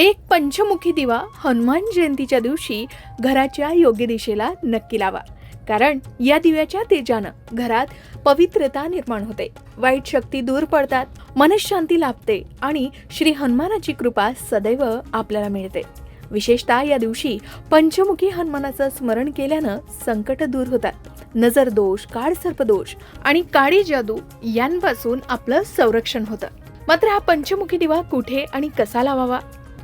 एक पंचमुखी दिवा हनुमान जयंतीच्या दिवशी घराच्या योग्य दिशेला नक्की लावा. कारण या दिव्याच्या तेजानं घरात पवित्रता निर्माण होते. वाईट शक्ती दूर पडतात मनशांती लाभते आणि श्री हनुमानाची कृपा सदैव आपल्याला मिळते. विशेषतः या दिवशी पंचमुखी हनुमानाचं स्मरण केल्यानं संकट दूर होतात. नजर दोष काळ सर्पदोष आणि काळी जादू यांपासून आपलं संरक्षण होतं. मात्र हा पंचमुखी दिवा कुठे आणि कसा लावावा?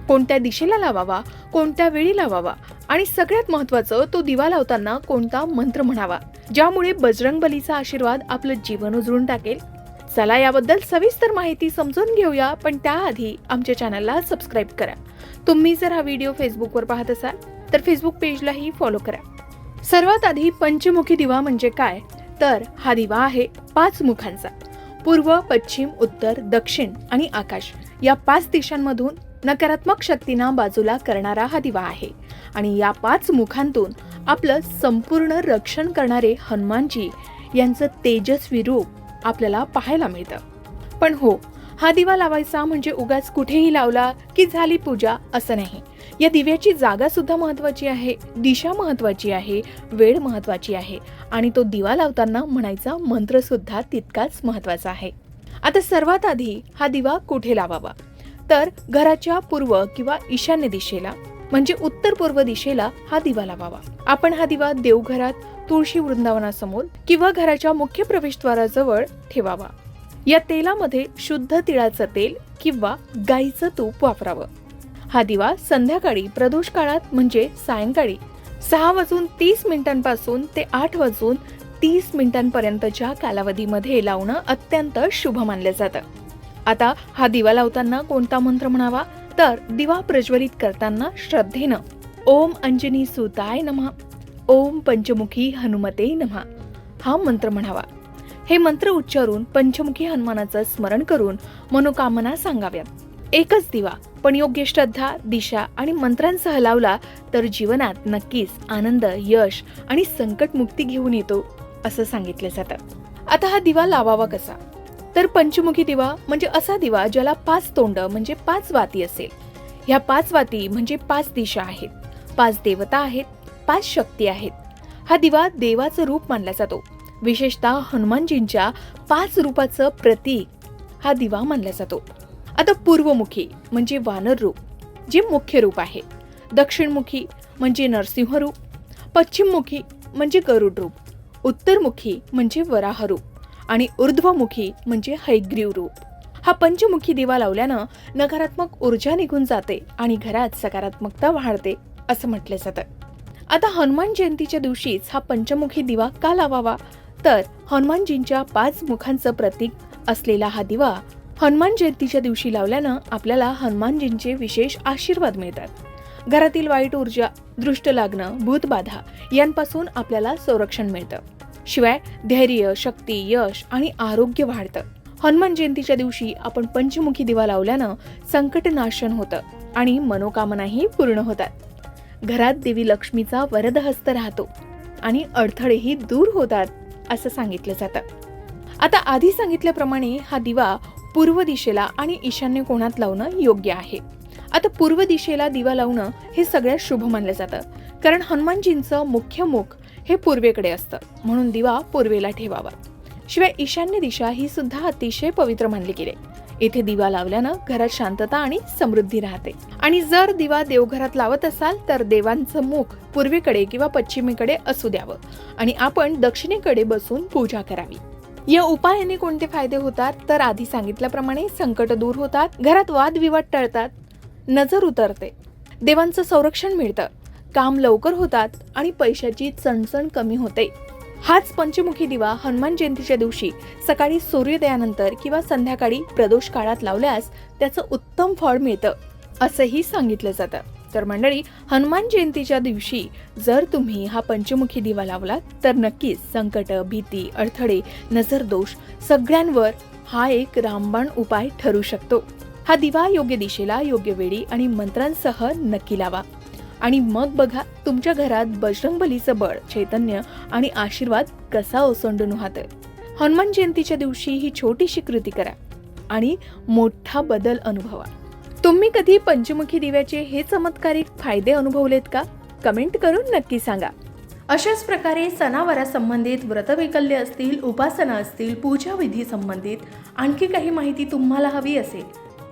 कोणत्या दिशेला लावावा कोणत्या वेळी लावावा आणि सगळ्यात महत्वाचं तो दिवा लावताना कोणता मंत्र म्हणावा. ज्यामुळे बजरंग बलीचा आशीर्वाद आपलं जीवन उजळून टाकेल. चला याबद्दल सविस्तर माहिती समजून घेऊया पण त्याआधी आमच्या चॅनलला सबस्क्राईब करा. तुम्ही जर हा व्हिडिओ फेसबुकवर पाहत असाल तर फेसबुक पेजलाही फॉलो करा. सर्वात आधी पंचमुखी दिवा म्हणजे काय? तर हा दिवा आहे पाच मुखांचा. पूर्व पश्चिम उत्तर दक्षिण आणि आकाश. या पाच दिशांमधून नकारात्मक शक्तींना बाजूला करणारा हा दिवा आहे. आणि या पाच मुखांतून आपलं संपूर्ण रक्षण करणारे हनुमानजी यांचं तेजस्वी रूप आपल्याला पाहायला मिळतं. पण हो हा दिवा लावायचा म्हणजे उगाच कुठेही लावला की झाली पूजा असं नाही. या दिव्याची जागा सुद्धा महत्वाची आहे दिशा महत्वाची आहे वेळ महत्वाची आहे आणि तो दिवा लावताना म्हणायचा मंत्र सुद्धा तितकाच महत्त्वाचा आहे. आता सर्वात आधी हा दिवा कुठे लावावा? तर घराच्या पूर्व किंवा ईशान्य दिशेला म्हणजे उत्तर पूर्व दिशेला हा दिवा लावावा. आपण हा दिवा देवघरात तुळशी वृंदावनासमोर किंवा घराच्या मुख्य प्रवेशद्वाराजवळ ठेवावा. या तेलामध्ये शुद्ध तिळाचं तेल किंवा गाईचं तूप वापरावं. हा दिवा संध्याकाळी प्रदोष काळात म्हणजे सायंकाळी सहा वाजून तीस मिनिटांपासून ते आठ वाजून तीस मिनिटांपर्यंतच्या कालावधीमध्ये लावणं अत्यंत शुभ मानलं जातं. आता हा दिवा लावताना कोणता मंत्र म्हणावा? तर दिवा प्रज्वलित करताना श्रद्धेनं. ओम अंजनी सुताय नमः. ओम पंचमुखी हनुमते नमः. हा मंत्र म्हणावा. हे मंत्र उच्चारून पंचमुखी हनुमानाचं स्मरण करून मनोकामना सांगाव्यात. एकच दिवा पण योग्य श्रद्धा दिशा आणि मंत्रांसह लावला तर जीवनात नक्कीच आनंद यश आणि संकटमुक्ती घेऊन येतो असं सांगितलं जातं. आता हा दिवा लावावा कसा? तर पंचमुखी दिवा म्हणजे असा दिवा ज्याला पाच तोंड म्हणजे पाच वाती असेल. ह्या पाच वाती म्हणजे पाच दिशा आहेत. पाच देवता आहेत पाच शक्ती आहेत. हा दिवा देवाचं रूप मानला जातो. विशेषतः हनुमानजींच्या पाच रूपाचं प्रतीक हा दिवा मानला जातो. आता पूर्वमुखी म्हणजे वानर रूप जे मुख्य रूप आहे. दक्षिणमुखी म्हणजे नरसिंह रूप पश्चिममुखी म्हणजे गरुड रूप उत्तरमुखी म्हणजे वराह रूप. आणि ऊर्ध्वमुखी म्हणजे हैग्रीव रूप. हा पंचमुखी दिवा लावल्यानं नकारात्मक ऊर्जा निघून जाते आणि घरात सकारात्मकता वाढते असं म्हटलं जातं. आता हनुमान जयंतीच्या दिवशीच हा पंचमुखी दिवा का लावावा? तर हनुमानजींच्या पाच मुखांचं प्रतीक असलेला हा दिवा हनुमान जयंतीच्या दिवशी लावल्यानं आपल्याला हनुमानजींचे विशेष आशीर्वाद मिळतात. घरातील वाईट ऊर्जा दृष्ट लागणं भूतबाधा यांपासून आपल्याला संरक्षण मिळतं. शिवाय धैर्य शक्ती यश आणि आरोग्य वाढतं. हनुमान जयंतीच्या दिवशी आपण पंचमुखी दिवा लावल्यानं संकट नाशन होतं आणि मनोकामनाही पूर्ण होतात. घरात देवी लक्ष्मीचा वरदहस्त राहतो आणि अडथळेही दूर होतात असं सांगितलं जातं. आता आधी सांगितल्याप्रमाणे हा दिवा पूर्व दिशेला आणि ईशान्य कोणात लावणं योग्य आहे? आता पूर्व दिशेला दिवा लावणं हे सगळ्यात शुभ मानलं जातं. कारण हनुमानजींचं मुख्य मुख हे पूर्वेकडे असतं. म्हणून दिवा पूर्वेला ठेवावा. शिवाय ईशान्य दिशा ही सुद्धा अतिशय पवित्र मानली गेली. येथे दिवा लावल्यानं घरात शांतता आणि समृद्धी राहते. आणि जर दिवा देवघरात लावत असाल तर देवांचं मुख पूर्वेकडे किंवा पश्चिमेकडे असू द्यावं. आणि आपण दक्षिणेकडे बसून पूजा करावी. या उपायाने कोणते फायदे होतात? तर आधी सांगितल्याप्रमाणे संकट दूर होतात घरात वादविवाद टळतात नजर उतरते. देवांचं संरक्षण मिळतं. काम लवकर होतात आणि पैशाची चणचण कमी होते. हाच पंचमुखी दिवा हनुमान जयंतीच्या दिवशी सकाळी सूर्योदयानंतर किंवा संध्याकाळी प्रदोष काळात लावल्यास त्याचं उत्तम फळ मिळतं असंही सांगितलं जातं. तर मंडळी हनुमान जयंतीच्या दिवशी जर तुम्ही हा पंचमुखी दिवा लावलात तर नक्कीच संकट भीती अडथळे नजर दोष सगळ्यांवर हा एक रामबाण उपाय ठरू शकतो. हा दिवा योग्य दिशेला योग्य वेळी आणि मंत्रांसह नक्की लावा. आणि मग बघा तुमच्या घरात बजरंगबलीचं बळ चैतन्य आणि आशीर्वाद कसा ओसंडून वाहतोय. हनुमान जयंतीच्या दिवशी ही छोटीशी कृती करा आणि मोठा बदल अनुभवा. तुम्ही कधी पंचमुखी दिव्याचे हे चमत्कारिक फायदे अनुभवलेत का? कमेंट करून नक्की सांगा. अशाच प्रकारे सणावारासंबंधित व्रतवैकल्य असतील उपासना असतील पूजाविधी संबंधित आणखी काही माहिती तुम्हाला हवी असेल